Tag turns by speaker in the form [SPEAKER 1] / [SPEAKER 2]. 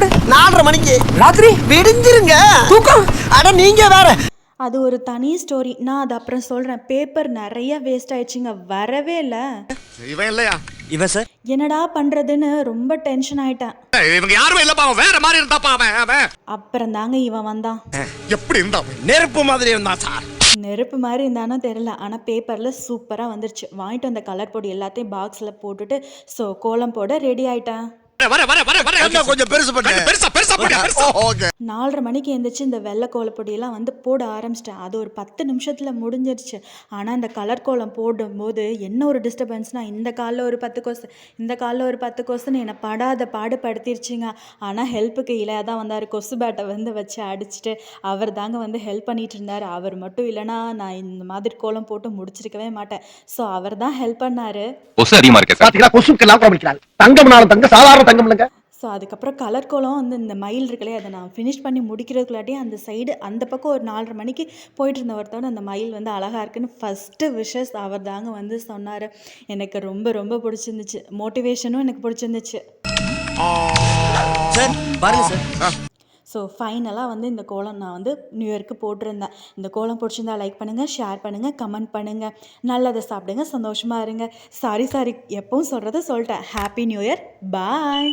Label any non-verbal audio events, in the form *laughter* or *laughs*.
[SPEAKER 1] போடு.
[SPEAKER 2] நாலரை மணிக்கு.
[SPEAKER 1] ராத்திரி?
[SPEAKER 2] விடிஞ்சிருங்க.
[SPEAKER 1] தூக்கம்.
[SPEAKER 2] அட நீங்க வேற.
[SPEAKER 3] அது ஒரு தனி ஸ்டோரி நான் அது அப்புறம் சொல்கிறேன் பேப்பர் நிறைய வேஸ்ட் ஆயிடுச்சுங்க. வரவே இல்லை.
[SPEAKER 4] இவன் இல்லையா?
[SPEAKER 1] இவன் சார்.
[SPEAKER 3] என்னடா பண்ணுறதுன்னு ரொம்ப டென்ஷன் ஆயிட்டேன்.
[SPEAKER 4] இவங்க யாருமே இல்லப்பா. அவன் வேற மாதிரி இருந்தாப்பா அவன் அவன்.
[SPEAKER 3] அப்புறம் தாங்க இவன் வந்தான்.
[SPEAKER 4] எப்படி இருந்தான்
[SPEAKER 1] நெருப்பு மாதிரி இருந்தான் சார்.
[SPEAKER 3] நெருப்பு மாதிரி இருந்தானோ தெரில ஆனால் பேப்பரில் சூப்பராக வந்துருச்சு. வாங்கிட்டு வந்த கலர் பொடி எல்லாத்தையும் பாக்ஸில் போட்டுட்டு ஸோ கோலம் போட ரெடி ஆயிட்டேன்.
[SPEAKER 4] வர வர வர வர
[SPEAKER 5] இன்னும் கொஞ்சம் பெருசு பண்ணு.
[SPEAKER 4] பெருசா பெருசா போடு, *laughs* பெருசா.
[SPEAKER 5] ஓகே.
[SPEAKER 3] நாலரை மணிக்கு எழுந்திரிச்சு இந்த வெள்ளை கோலப்பொடியெல்லாம் வந்து போட ஆரம்பிச்சிட்டேன். அது ஒரு பத்து நிமிஷத்தில் முடிஞ்சிருச்சு. ஆனால் இந்த கலர் கோலம் போடும்போது என்ன ஒரு டிஸ்டர்பன்ஸ்னால் இந்த காலில் ஒரு பத்து கொசு இந்த காலில் ஒரு பத்து கொசுன்னு என்னை படாத பாடுபடுத்திருச்சுங்க. ஆனால் ஹெல்ப்புக்கு இளையா தான் வந்தார். கொசு பேட்டை வந்து வச்சு அடிச்சுட்டு அவர் தாங்க வந்து ஹெல்ப் பண்ணிட்டு இருந்தார். அவர் மட்டும் இல்லைன்னா நான் இந்த மாதிரி கோலம் போட்டு முடிச்சிருக்கவே மாட்டேன். ஸோ அவர் தான் ஹெல்ப் பண்ணார்.
[SPEAKER 6] கொசு இருக்கே
[SPEAKER 2] தங்கம்னாலும் தங்க சாதாரண தங்கம் இல்லைங்க
[SPEAKER 3] ஸோ அதுக்கப்புறம் கலர் கோலம் வந்து இந்த மயில் இருக்குல்லையே அதை நான் ஃபினிஷ் பண்ணி முடிக்கிறதுக்குள்ளாட்டி அந்த சைடு அந்த பக்கம் ஒரு நாலரை மணிக்கு போயிட்டு இருந்த ஒருத்தவங்க அந்த மயில் வந்து அழகாக இருக்குன்னு ஃபஸ்ட்டு விஷஸ் அவர் தாங்க வந்து சொன்னார். எனக்கு ரொம்ப ரொம்ப பிடிச்சிருந்துச்சு. மோட்டிவேஷனும் எனக்கு பிடிச்சிருந்துச்சு.
[SPEAKER 1] சார் பாருங்க சார்
[SPEAKER 3] ஸோ ஃபைனலாக வந்து இந்த கோலம் நான் வந்து நியூ இயர்க்கு போட்டிருந்தேன். இந்த கோலம் பிடிச்சிருந்தா லைக் பண்ணுங்கள் ஷேர் பண்ணுங்கள் கமெண்ட் பண்ணுங்கள் நல்லதை சாப்பிடுங்க சந்தோஷமாக இருங்க. சாரி சாரி எப்பவும் சொல்கிறத சொல்லிட்டேன். ஹாப்பி நியூ இயர் பாய்